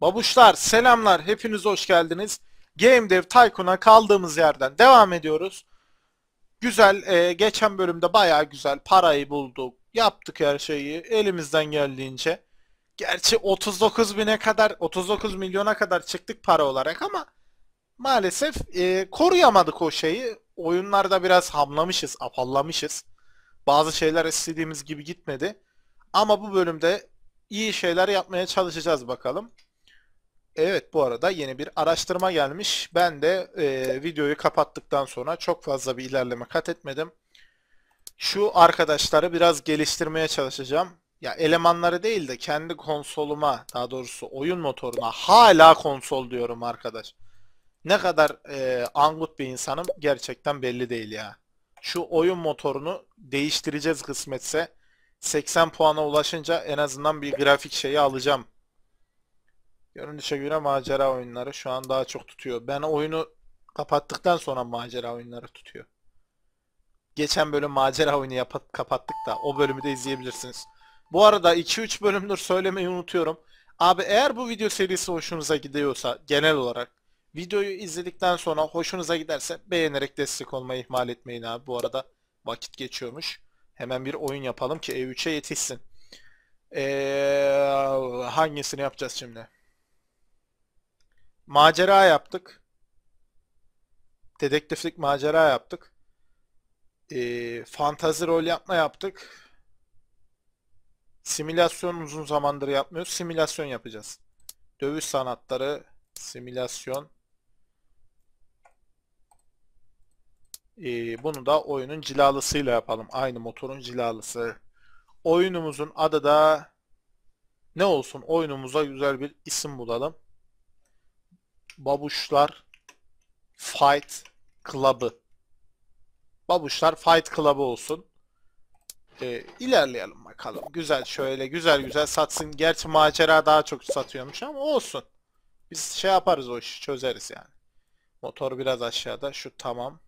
Babuşlar selamlar hepiniz hoş geldiniz. Game Dev Tycoon'a kaldığımız yerden devam ediyoruz. Güzel e, geçen bölümde bayağı güzel parayı bulduk. Yaptık her şeyi elimizden geldiğince. Gerçi 39 bine kadar 39 milyona kadar çıktık para olarak ama maalesef e, koruyamadık o şeyi. Oyunlarda biraz hamlamışız, apallamışız. Bazı şeyler istediğimiz gibi gitmedi. Ama bu bölümde iyi şeyler yapmaya çalışacağız bakalım. Evet bu arada yeni bir araştırma gelmiş. Ben de e, videoyu kapattıktan sonra çok fazla bir ilerleme kat etmedim. Şu arkadaşları biraz geliştirmeye çalışacağım. Ya elemanları değil de kendi konsoluma, daha doğrusu oyun motoruna hala konsol diyorum arkadaş. Ne kadar e, angut bir insanım gerçekten belli değil ya. Şu oyun motorunu değiştireceğiz kısmetse. 80 puana ulaşınca en azından bir grafik şeyi alacağım. Görünüşe göre macera oyunları şu an daha çok tutuyor. Ben oyunu kapattıktan sonra macera oyunları tutuyor. Geçen bölüm macera oyunu yapıp kapattık da o bölümü de izleyebilirsiniz. Bu arada 2-3 bölümdür söylemeyi unutuyorum. Abi eğer bu video serisi hoşunuza gidiyorsa genel olarak videoyu izledikten sonra hoşunuza giderse beğenerek destek olmayı ihmal etmeyin abi. Bu arada vakit geçiyormuş. Hemen bir oyun yapalım ki E3'e yetişsin. Ee, hangisini yapacağız şimdi? Macera yaptık. Dedektiflik macera yaptık. Ee, fantazi rol yapma yaptık. Simülasyon uzun zamandır yapmıyoruz. Simülasyon yapacağız. Dövüş sanatları, simülasyon. Ee, bunu da oyunun cilalısıyla yapalım. Aynı motorun cilalısı. Oyunumuzun adı da ne olsun? Oyunumuza güzel bir isim bulalım. Babuşlar Fight Club'ı. Babuşlar Fight Club'ı olsun. Ee, ilerleyelim bakalım. Güzel şöyle güzel güzel satsın. Gerçi macera daha çok satıyormuş ama olsun. Biz şey yaparız o işi çözeriz yani. Motor biraz aşağıda. Şu tamam.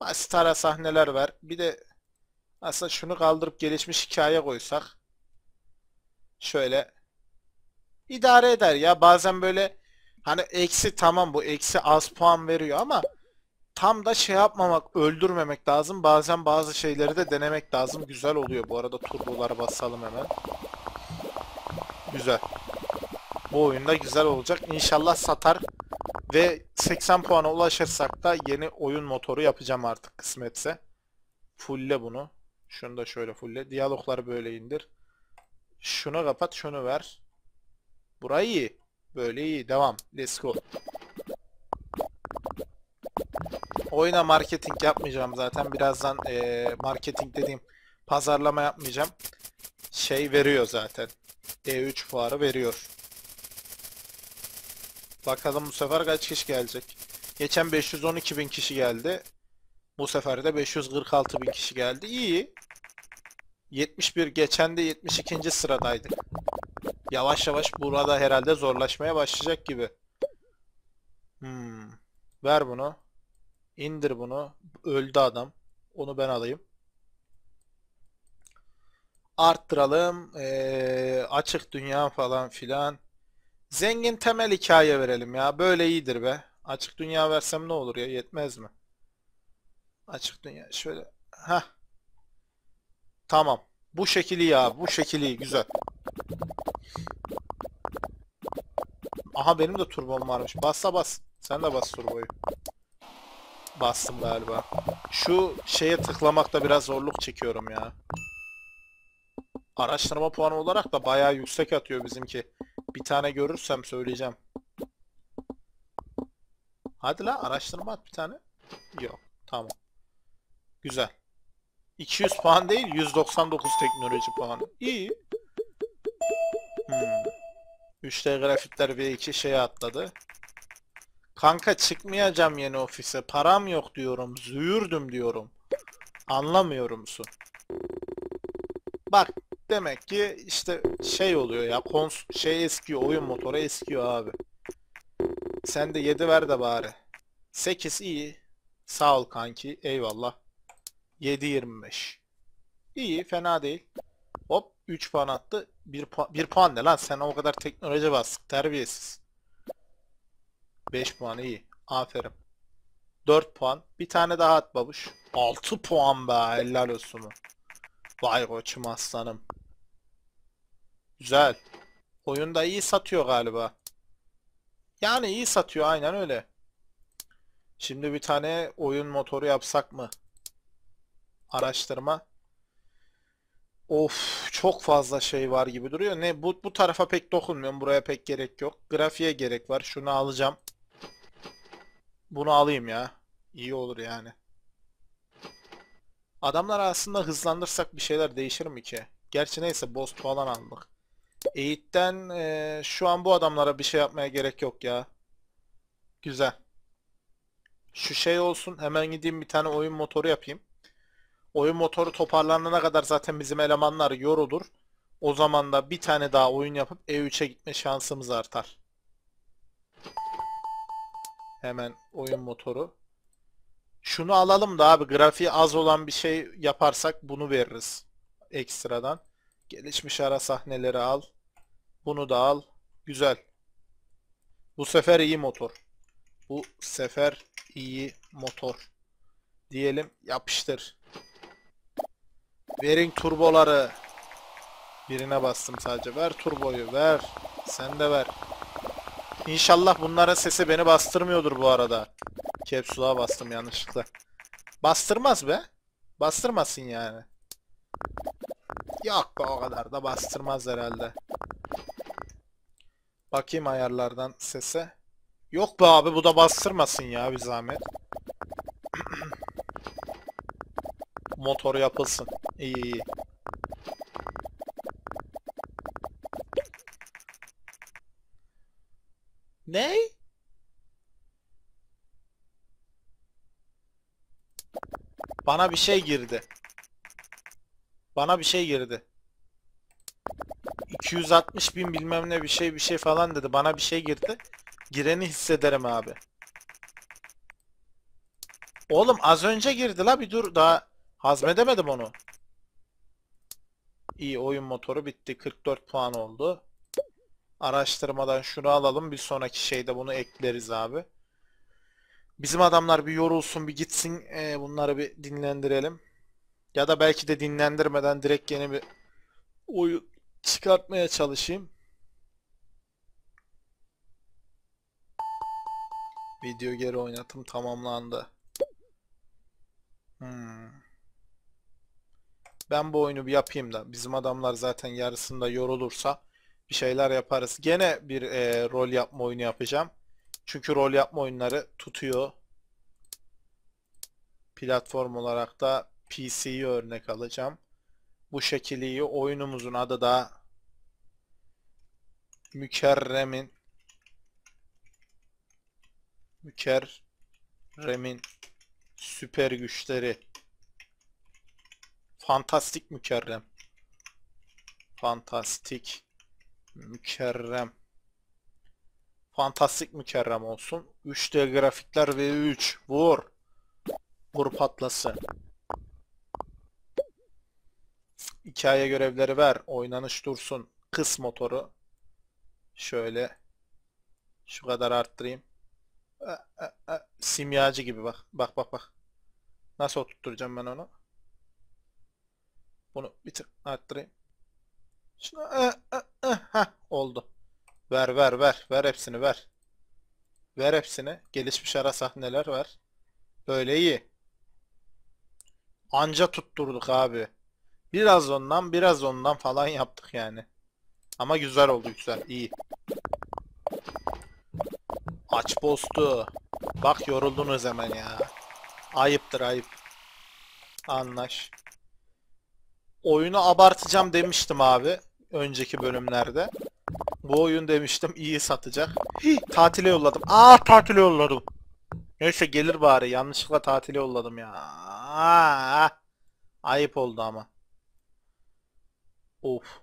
Basit ara sahneler ver. Bir de aslında şunu kaldırıp gelişmiş hikaye koysak. Şöyle. idare eder ya. Bazen böyle hani eksi tamam bu eksi az puan veriyor ama tam da şey yapmamak, öldürmemek lazım. Bazen bazı şeyleri de denemek lazım. Güzel oluyor. Bu arada turbolara basalım hemen. Güzel. Bu oyunda güzel olacak. İnşallah satar ve 80 puana ulaşırsak da yeni oyun motoru yapacağım artık kısmetse. Fulle bunu. Şunu da şöyle fulle. Diyalogları böyle indir. Şunu kapat, şunu ver. Burayı iyi. Böyle iyi. Devam. Let's go. Oyuna marketing yapmayacağım zaten. Birazdan eee, marketing dediğim pazarlama yapmayacağım. Şey veriyor zaten. E3 fuarı veriyor. Bakalım bu sefer kaç kişi gelecek. Geçen 512 bin kişi geldi. Bu sefer de 546 bin kişi geldi. İyi. 71 geçen de 72. sıradaydık. Yavaş yavaş burada herhalde zorlaşmaya başlayacak gibi. Hmm. Ver bunu. İndir bunu. Öldü adam. Onu ben alayım. Arttıralım. Ee, açık dünya falan filan. Zengin temel hikaye verelim ya. Böyle iyidir be. Açık dünya versem ne olur ya? Yetmez mi? Açık dünya. Şöyle. Heh. Tamam. Bu şekil iyi abi. Bu şekil iyi. Güzel. Aha benim de turbom varmış. Bassa bas. Sen de bas turboyu. Bastım galiba. Şu şeye tıklamakta biraz zorluk çekiyorum ya. Araştırma puanı olarak da bayağı yüksek atıyor bizimki. Bir tane görürsem söyleyeceğim. Hadi la araştırma at bir tane. Yok. Tamam. Güzel. 200 puan değil 199 teknoloji puanı. İyi. Hmm. 3D grafikler V2 şeye atladı. Kanka çıkmayacağım yeni ofise. Param yok diyorum. Züğürdüm diyorum. Anlamıyor musun? Bak demek ki işte şey oluyor ya. Kons şey eskiyor. Oyun motoru eskiyor abi. Sen de 7 ver de bari. 8 iyi. Sağ ol kanki. Eyvallah. 7.25. İyi. Fena değil. Hop. 3 puan attı. 1 puan, 1 puan ne lan? Sen o kadar teknoloji bastık. Terbiyesiz. 5 puan iyi. Aferin. 4 puan. Bir tane daha at babuş. 6 puan be. Helal olsun. Vay koçum aslanım. Güzel. Oyunda iyi satıyor galiba. Yani iyi satıyor aynen öyle. Şimdi bir tane oyun motoru yapsak mı? Araştırma. Of çok fazla şey var gibi duruyor. Ne bu bu tarafa pek dokunmuyorum. Buraya pek gerek yok. Grafiğe gerek var. Şunu alacağım. Bunu alayım ya. İyi olur yani. Adamlar aslında hızlandırsak bir şeyler değişir mi ki? Gerçi neyse boss falan aldık. Eğit'ten eee, şu an bu adamlara bir şey yapmaya gerek yok ya. Güzel. Şu şey olsun. Hemen gideyim bir tane oyun motoru yapayım. Oyun motoru toparlanana kadar zaten bizim elemanlar yorulur. O zaman da bir tane daha oyun yapıp E3'e gitme şansımız artar. Hemen oyun motoru. Şunu alalım da abi grafiği az olan bir şey yaparsak bunu veririz. Ekstradan. Gelişmiş ara sahneleri al. Bunu da al. Güzel. Bu sefer iyi motor. Bu sefer iyi motor. Diyelim yapıştır. Verin turboları. Birine bastım sadece. Ver turboyu ver. Sen de ver. İnşallah bunların sesi beni bastırmıyordur bu arada. Capsule'a bastım yanlışlıkla. Bastırmaz be. Bastırmasın yani. Yok be o kadar da bastırmaz herhalde. Bakayım ayarlardan sese. Yok be abi bu da bastırmasın ya bir zahmet. Motor yapılsın. İyi iyi. Ne? Bana bir şey girdi. Bana bir şey girdi. 260 bin bilmem ne bir şey bir şey falan dedi. Bana bir şey girdi. Gireni hissederim abi. Oğlum az önce girdi la bir dur daha hazmedemedim onu. İyi oyun motoru bitti. 44 puan oldu. Araştırmadan şunu alalım. Bir sonraki şeyde bunu ekleriz abi. Bizim adamlar bir yorulsun bir gitsin. Ee, bunları bir dinlendirelim. Ya da belki de dinlendirmeden direkt yeni bir oyun çıkartmaya çalışayım. Video geri oynatım tamamlandı. Hmm. Ben bu oyunu bir yapayım da bizim adamlar zaten yarısında yorulursa bir şeyler yaparız. Gene bir e, rol yapma oyunu yapacağım. Çünkü rol yapma oyunları tutuyor. Platform olarak da PC'yi örnek alacağım. Bu şekil iyi. Oyunumuzun adı da Mükerremin Mükerremin Süper Güçleri Fantastik Mükerrem Fantastik Mükerrem Fantastik Mükerrem olsun. 3D grafikler ve 3 vur. Vur patlasın. Hikaye görevleri ver. Oynanış dursun. Kıs motoru. Şöyle. Şu kadar arttırayım. E, e, e, Simyacı gibi bak. Bak bak bak. Nasıl oturtturacağım ben onu? Bunu bir tık arttırayım. Şunu e, e, e, heh, oldu. Ver ver ver. Ver hepsini ver. Ver hepsini. Gelişmiş ara sahneler ver. Böyle iyi. Anca tutturduk abi. Biraz ondan biraz ondan falan yaptık yani. Ama güzel oldu güzel. iyi. Aç postu. Bak yoruldunuz hemen ya. Ayıptır ayıp. Anlaş. Oyunu abartacağım demiştim abi. Önceki bölümlerde. Bu oyun demiştim iyi satacak. Hih, tatile yolladım. Aa tatile yolladım. Neyse gelir bari. Yanlışlıkla tatile yolladım ya. Aa, ayıp oldu ama. Of.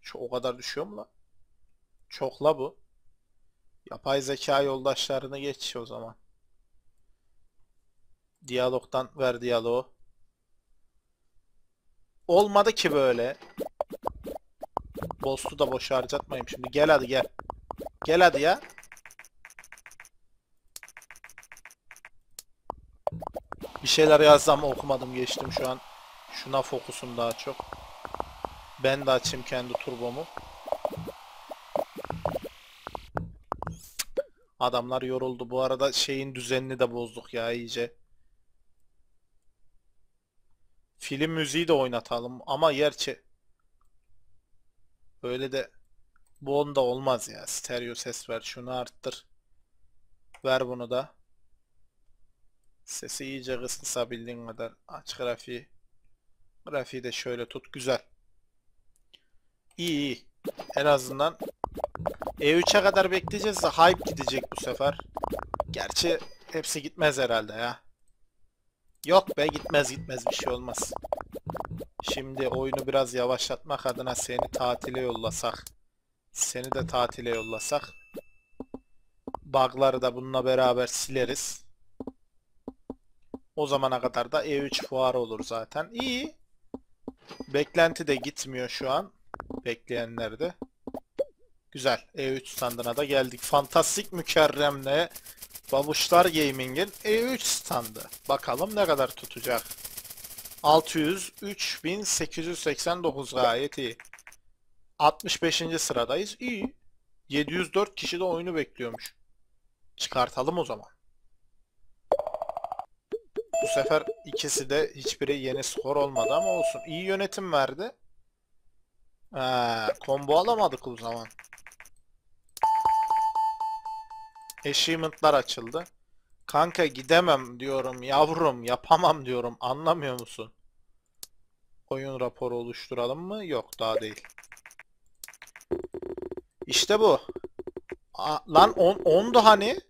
Şu o kadar düşüyor mu lan? Çok la bu. Yapay zeka yoldaşlarını geç o zaman. Diyalogdan ver diyaloğu. Olmadı ki böyle. Ghost'u da boş harcatmayayım şimdi. Gel hadi gel. Gel hadi ya. Bir şeyler yazdım ama okumadım geçtim şu an. Şuna fokusum daha çok. Ben de açayım kendi turbomu. Adamlar yoruldu. Bu arada şeyin düzenini de bozduk ya iyice. Film müziği de oynatalım ama gerçi öyle de bu onda olmaz ya. Stereo ses ver. Şunu arttır. Ver bunu da. Sesi iyice kıs kısabildiğin kadar aç grafiği. Grafiği de şöyle tut. Güzel. İyi iyi. En azından E3'e kadar bekleyeceğiz de hype gidecek bu sefer. Gerçi hepsi gitmez herhalde ya. Yok be gitmez gitmez bir şey olmaz. Şimdi oyunu biraz yavaşlatmak adına seni tatile yollasak. Seni de tatile yollasak. Bug'ları da bununla beraber sileriz. O zamana kadar da E3 fuarı olur zaten. İyi. Beklenti de gitmiyor şu an. Bekleyenler de. Güzel. E3 standına da geldik. Fantastik mükerremle Babuşlar Gaming'in E3 standı. Bakalım ne kadar tutacak. 600 3889 gayet iyi. 65. sıradayız. İyi. 704 kişi de oyunu bekliyormuş. Çıkartalım o zaman. Bu sefer ikisi de hiçbiri yeni skor olmadı ama olsun. İyi yönetim verdi. Ha, combo alamadık o zaman. Achievement'lar açıldı. Kanka gidemem diyorum yavrum yapamam diyorum anlamıyor musun? Oyun raporu oluşturalım mı? Yok daha değil. İşte bu. Aa, lan 10 on, 10'du hani.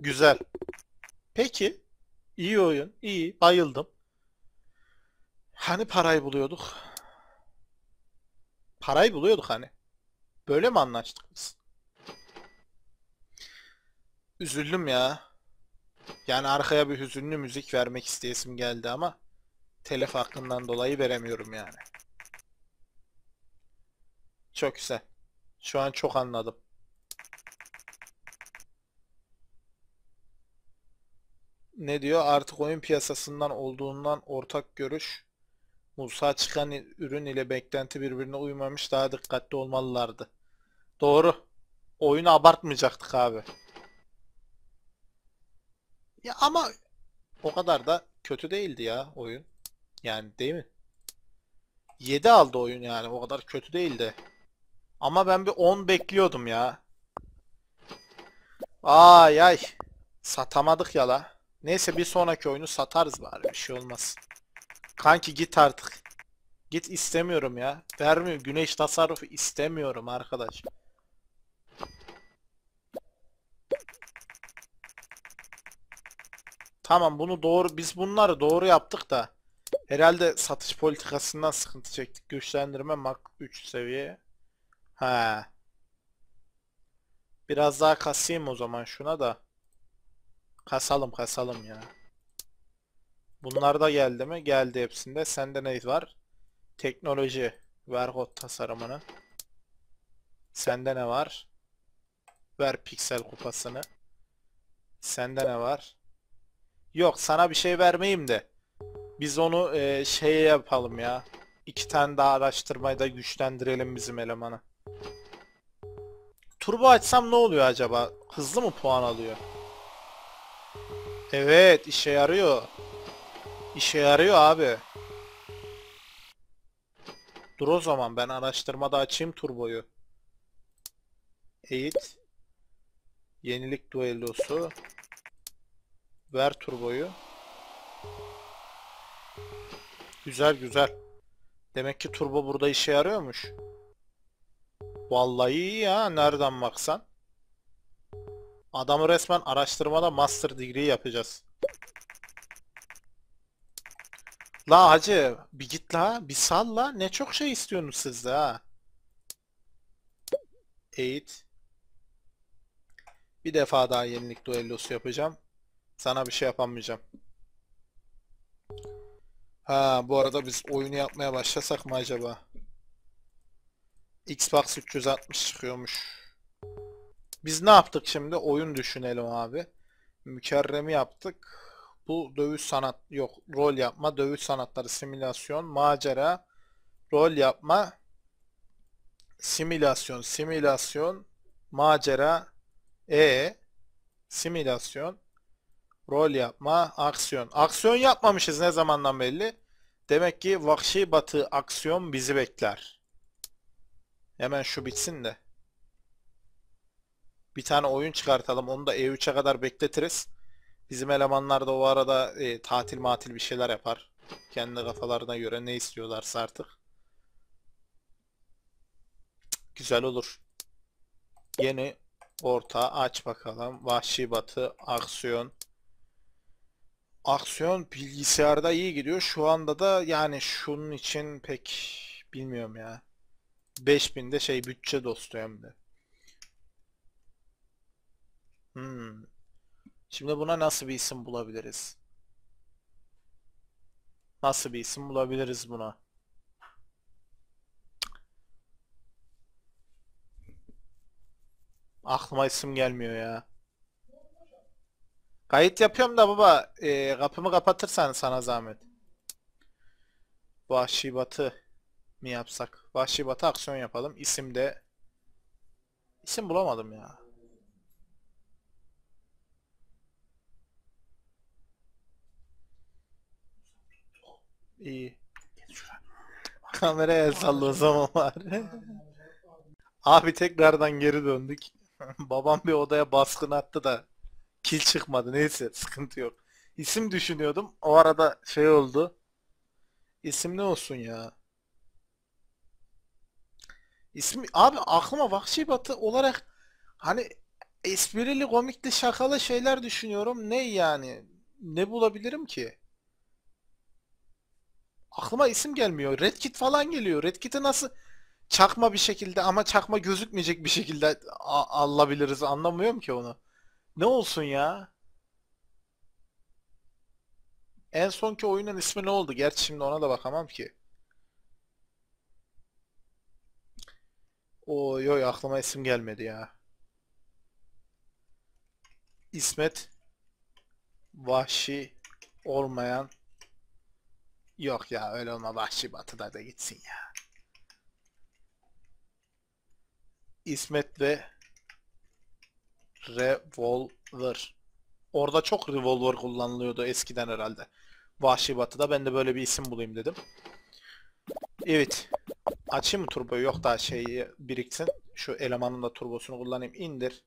Güzel. Peki. İyi oyun. iyi. Bayıldım. Hani parayı buluyorduk? Parayı buluyorduk hani. Böyle mi anlaştık biz? Üzüldüm ya. Yani arkaya bir hüzünlü müzik vermek isteyesim geldi ama telef hakkından dolayı veremiyorum yani. Çok güzel. Şu an çok anladım. Ne diyor? Artık oyun piyasasından olduğundan ortak görüş. Musa çıkan ürün ile beklenti birbirine uymamış daha dikkatli olmalılardı. Doğru. Oyunu abartmayacaktık abi. Ya ama o kadar da kötü değildi ya oyun. Yani değil mi? 7 aldı oyun yani. O kadar kötü değildi. Ama ben bir 10 bekliyordum ya. Ay ay. Satamadık ya la. Neyse bir sonraki oyunu satarız bari. Bir şey olmaz. Kanki git artık. Git istemiyorum ya. Vermiyor. Güneş tasarrufu istemiyorum arkadaş. Tamam bunu doğru biz bunları doğru yaptık da herhalde satış politikasından sıkıntı çektik. Güçlendirme mak 3 seviye. He. Biraz daha kasayım o zaman şuna da. Kasalım kasalım ya. Bunlar da geldi mi? Geldi hepsinde. Sende ne var? Teknoloji. Ver kod tasarımını. Sende ne var? Ver piksel kupasını. Sende ne var? Yok sana bir şey vermeyeyim de. Biz onu e, şeye yapalım ya. İki tane daha araştırmayı da güçlendirelim bizim elemanı. Turbo açsam ne oluyor acaba? Hızlı mı puan alıyor? Evet işe yarıyor. İşe yarıyor abi. Dur o zaman ben araştırmada açayım turboyu. Eğit. Yenilik duellosu. Ver turboyu. Güzel güzel. Demek ki turbo burada işe yarıyormuş. Vallahi iyi ya nereden baksan. Adamı resmen araştırmada master degree yapacağız. La hacı bir git la bir sal la ne çok şey istiyorsunuz siz de ha. Eğit. Bir defa daha yenilik duellosu yapacağım. Sana bir şey yapamayacağım. Ha bu arada biz oyunu yapmaya başlasak mı acaba? Xbox 360 çıkıyormuş. Biz ne yaptık şimdi? Oyun düşünelim abi. Mükerremi yaptık. Bu dövüş sanat yok. Rol yapma, dövüş sanatları, simülasyon, macera, rol yapma, simülasyon, simülasyon, macera, e simülasyon, rol yapma, aksiyon. Aksiyon yapmamışız ne zamandan belli. Demek ki Vahşi Batı aksiyon bizi bekler. Hemen şu bitsin de. Bir tane oyun çıkartalım. Onu da E3'e kadar bekletiriz. Bizim elemanlar da o arada e, tatil matil bir şeyler yapar. Kendi kafalarına göre ne istiyorlarsa artık. Güzel olur. Yeni orta aç bakalım. Vahşi Batı aksiyon. Aksiyon bilgisayarda iyi gidiyor. Şu anda da yani şunun için pek bilmiyorum ya. 5000'de şey bütçe dostu hem de. Hmm. Şimdi buna nasıl bir isim bulabiliriz? Nasıl bir isim bulabiliriz buna? Aklıma isim gelmiyor ya. Kayıt yapıyorum da baba e, kapımı kapatırsan sana zahmet. Vahşi Batı mi yapsak? Vahşi Batı aksiyon yapalım. İsim de isim bulamadım ya. İyi. Kameraya el salla o zaman var. Abi tekrardan geri döndük. Babam bir odaya baskın attı da kil çıkmadı. Neyse sıkıntı yok. İsim düşünüyordum. O arada şey oldu. İsim ne olsun ya? İsmi abi aklıma Vahşi Batı olarak hani esprili, komikli, şakalı şeyler düşünüyorum. Ne yani? Ne bulabilirim ki? Aklıma isim gelmiyor. Red Kit falan geliyor. Red Kit'i nasıl çakma bir şekilde ama çakma gözükmeyecek bir şekilde alabiliriz anlamıyorum ki onu. Ne olsun ya? En sonki oyunun ismi ne oldu? Gerçi şimdi ona da bakamam ki. Oy oy aklıma isim gelmedi ya. İsmet Vahşi olmayan Yok ya öyle olma Vahşi Batı'da da gitsin ya. İsmet ve Revolver. Orada çok revolver kullanılıyordu eskiden herhalde. Vahşi Batı'da ben de böyle bir isim bulayım dedim. Evet. Açayım mı turboyu? Yok daha şeyi biriksin. Şu elemanın da turbosunu kullanayım. İndir.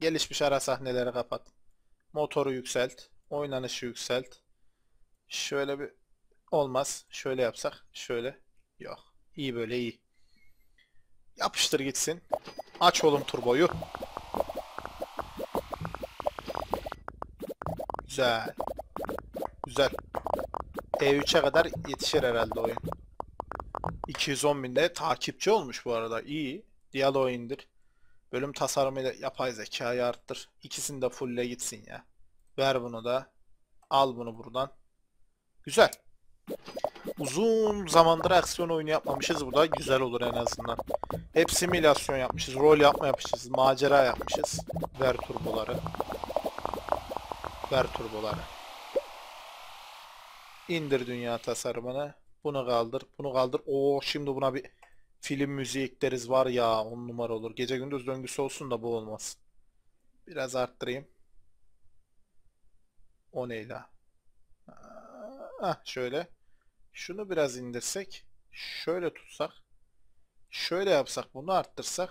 Gelişmiş ara sahneleri kapat. Motoru yükselt. Oynanışı yükselt. Şöyle bir olmaz. Şöyle yapsak. Şöyle. Yok. İyi böyle iyi. Yapıştır gitsin. Aç oğlum turboyu. Güzel. Güzel. E3'e kadar yetişir herhalde oyun. 210 binde takipçi olmuş bu arada. İyi. Diyaloğu indir. Bölüm tasarımıyla yapay zekayı arttır. İkisini de fulle gitsin ya. Ver bunu da. Al bunu buradan. Güzel. Uzun zamandır aksiyon oyunu yapmamışız. Bu da güzel olur en azından. Hep simülasyon yapmışız. Rol yapma yapmışız. Macera yapmışız. Ver turboları. Ver turboları. İndir dünya tasarımını. Bunu kaldır. Bunu kaldır. Oo şimdi buna bir film müziği ekleriz var ya on numara olur. Gece gündüz döngüsü olsun da bu olmaz. Biraz arttırayım. O neyle? Ah şöyle. Şunu biraz indirsek. Şöyle tutsak. Şöyle yapsak bunu arttırsak.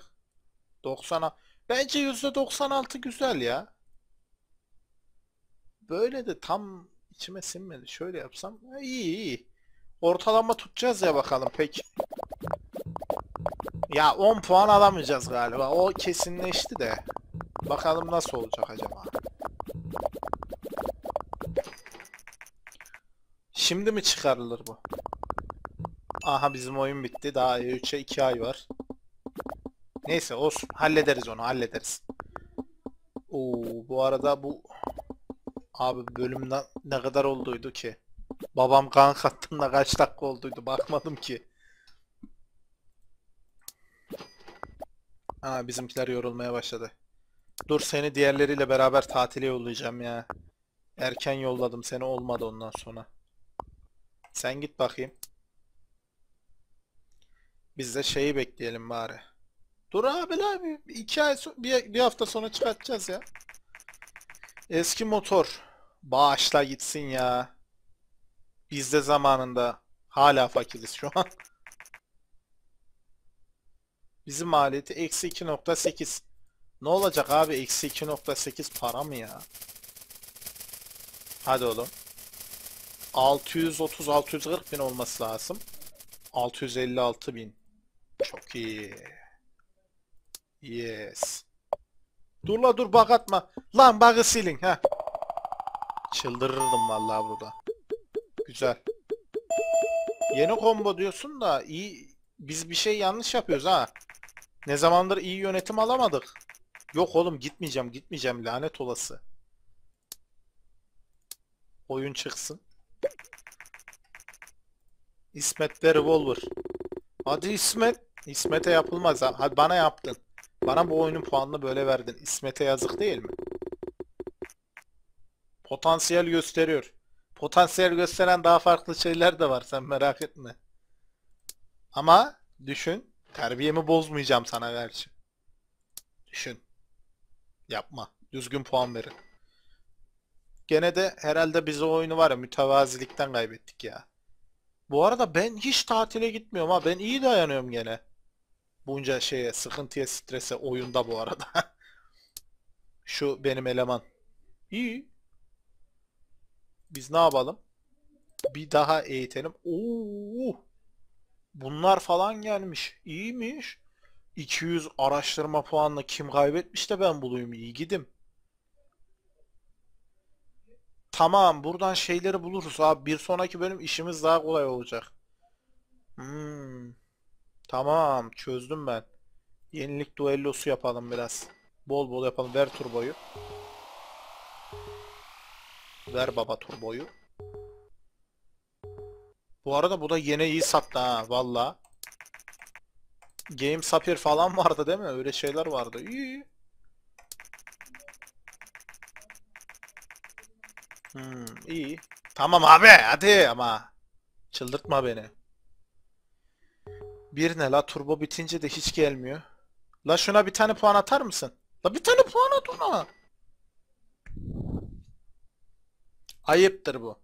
90'a. Bence %96 güzel ya. Böyle de tam içime sinmedi. Şöyle yapsam. İyi iyi. Ortalama tutacağız ya bakalım pek. Ya 10 puan alamayacağız galiba. O kesinleşti de. Bakalım nasıl olacak acaba. Şimdi mi çıkarılır bu? Aha bizim oyun bitti. Daha E3'e 2 ay var. Neyse olsun. Hallederiz onu hallederiz. Oo, bu arada bu abi bölümden ne kadar olduydu ki? Babam kan kattığında kaç dakika olduydu bakmadım ki. Ha bizimkiler yorulmaya başladı. Dur seni diğerleriyle beraber tatile yollayacağım ya. Erken yolladım seni olmadı ondan sonra. Sen git bakayım. Biz de şeyi bekleyelim bari. Dur abi la bir iki ay so- bir, bir hafta sonra çıkartacağız ya. Eski motor. Bağışla gitsin ya. Biz de zamanında hala fakiriz şu an. Bizim maliyeti eksi 2.8. Ne olacak abi eksi 2.8 para mı ya? Hadi oğlum. 630-640 bin olması lazım. 656 bin. Çok iyi. Yes. Dur la dur bak atma. Lan bug'ı silin ha. Çıldırırdım vallahi burada. Güzel. Yeni combo diyorsun da iyi biz bir şey yanlış yapıyoruz ha. Ne zamandır iyi yönetim alamadık. Yok oğlum gitmeyeceğim gitmeyeceğim lanet olası. Oyun çıksın. İsmet ve Revolver. Hadi İsmet. İsmet'e yapılmaz ha. Hadi bana yaptın. Bana bu oyunun puanını böyle verdin. İsmet'e yazık değil mi? Potansiyel gösteriyor. Potansiyel gösteren daha farklı şeyler de var. Sen merak etme. Ama düşün. Terbiyemi bozmayacağım sana karşı. Düşün. Yapma. Düzgün puan verin. Gene de herhalde biz o oyunu var ya mütevazilikten kaybettik ya. Bu arada ben hiç tatile gitmiyorum ha. Ben iyi dayanıyorum gene. Bunca şeye, sıkıntıya, strese oyunda bu arada. Şu benim eleman. İyi. Biz ne yapalım? Bir daha eğitelim. Oo! Bunlar falan gelmiş. İyiymiş. 200 araştırma puanla kim kaybetmiş de ben bulayım. İyi gidim. Tamam, buradan şeyleri buluruz abi. Bir sonraki bölüm işimiz daha kolay olacak. Hmm. Tamam, çözdüm ben. Yenilik duellosu yapalım biraz. Bol bol yapalım. Ver turboyu. Ver baba turboyu. Bu arada bu da yine iyi sattı ha valla. Game Sapir falan vardı değil mi? Öyle şeyler vardı. İyi. Hmm, iyi. Tamam abi hadi ama. Çıldırtma beni. Bir ne la turbo bitince de hiç gelmiyor. La şuna bir tane puan atar mısın? La bir tane puan at ona. Ayıptır bu.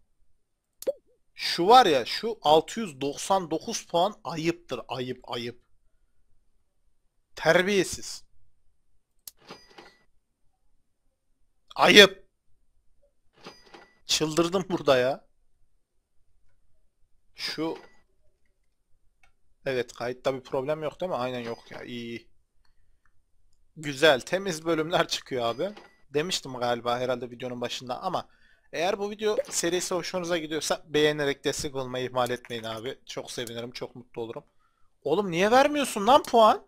Şu var ya şu 699 puan ayıptır. Ayıp ayıp. Terbiyesiz. Ayıp. Çıldırdım burada ya. Şu Evet kayıtta bir problem yok değil mi? Aynen yok ya. İyi. Güzel. Temiz bölümler çıkıyor abi. Demiştim galiba herhalde videonun başında ama eğer bu video serisi hoşunuza gidiyorsa beğenerek destek olmayı ihmal etmeyin abi. Çok sevinirim, çok mutlu olurum. Oğlum niye vermiyorsun lan puan?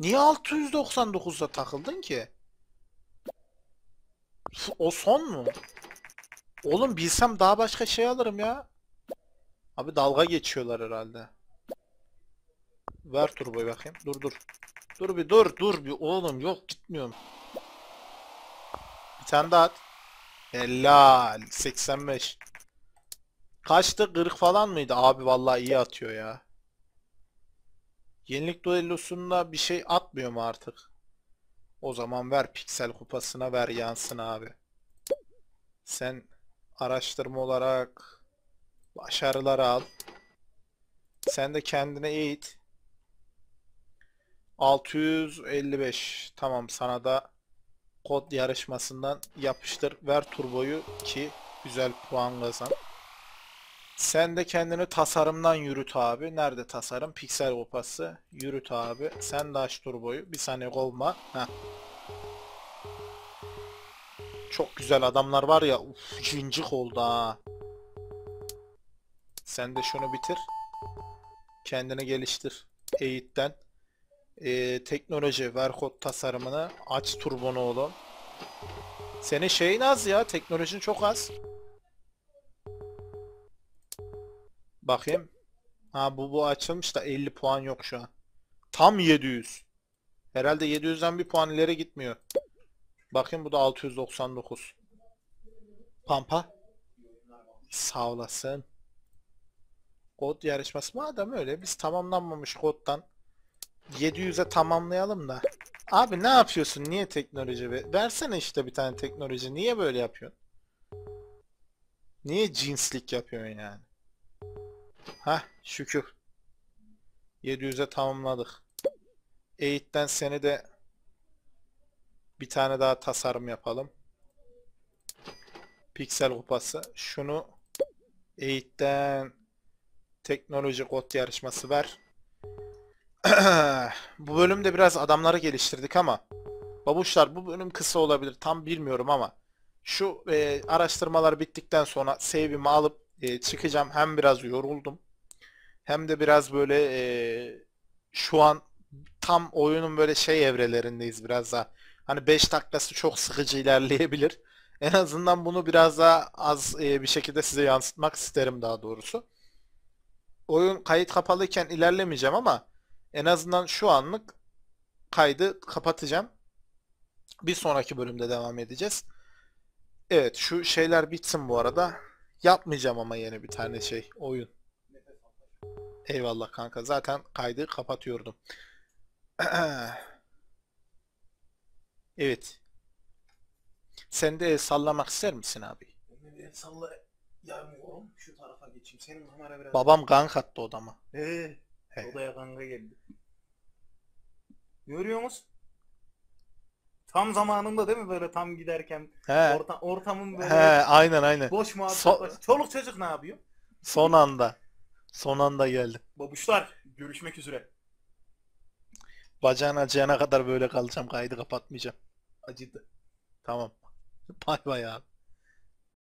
Niye 699'da takıldın ki? O son mu? Oğlum bilsem daha başka şey alırım ya. Abi dalga geçiyorlar herhalde. Ver turboyu bakayım. Dur dur. Dur bir dur dur bir oğlum yok gitmiyorum. Bir tane daha at. Helal. 85. Kaçtı? 40 falan mıydı? Abi vallahi iyi atıyor ya. Yenilik duellosunda bir şey atmıyor mu artık? O zaman ver piksel kupasına ver yansın abi. Sen araştırma olarak başarılar al. Sen de kendine eğit. 655. Tamam sana da kod yarışmasından yapıştır. Ver turboyu ki güzel puan kazan. Sen de kendini tasarımdan yürüt abi. Nerede tasarım? Piksel opası. Yürüt abi. Sen de aç turboyu. Bir saniye olma. Heh. Çok güzel adamlar var ya. Uf, cincik oldu ha. Sen de şunu bitir. Kendini geliştir. Eğitten. Ee, teknoloji, ver kod tasarımını. Aç turbonu oğlum. Senin şeyin az ya. Teknolojin çok az. Bakayım. Ha bu bu açılmış da 50 puan yok şu an. Tam 700. Herhalde 700'den bir puan ileri gitmiyor. Bakayım bu da 699. Pampa. Sağ olasın. Kod yarışması madem öyle biz tamamlanmamış koddan 700'e tamamlayalım da. Abi ne yapıyorsun? Niye teknoloji? ver- Versene işte bir tane teknoloji. Niye böyle yapıyorsun? Niye cinslik yapıyorsun yani? Hah şükür. 700'e tamamladık. Eğit'ten seni de bir tane daha tasarım yapalım. Piksel kupası. Şunu Eğit'ten teknoloji kod yarışması ver. Bu bölümde biraz adamları geliştirdik ama babuşlar bu bölüm kısa olabilir tam bilmiyorum ama şu e, araştırmalar bittikten sonra save'imi alıp e, çıkacağım. Hem biraz yoruldum hem de biraz böyle e, şu an tam oyunun böyle şey evrelerindeyiz biraz daha. Hani 5 dakikası çok sıkıcı ilerleyebilir. En azından bunu biraz daha az e, bir şekilde size yansıtmak isterim daha doğrusu. Oyun kayıt kapalıyken ilerlemeyeceğim ama en azından şu anlık kaydı kapatacağım. Bir sonraki bölümde devam edeceğiz. Evet şu şeyler bitsin bu arada. Yapmayacağım ama yeni bir tane şey oyun. Eyvallah kanka. Zaten kaydı kapatıyordum. Evet. Sen de el sallamak ister misin abi? Ben el salla yarmıyorum. Şu tarafa geçeyim. Senin kamera biraz... Babam gank attı odama. Ee, He. odaya kanka geldi. Görüyor musun? Tam zamanında değil mi böyle tam giderken He. orta, ortamın He, böyle aynen aynen. boş muhabbet So- Çoluk çocuk ne yapıyor? Son anda. Son anda geldi. Babuşlar görüşmek üzere. Bacağın acıyana kadar böyle kalacağım. Kaydı kapatmayacağım. Acıdı. Tamam. Bay bay abi.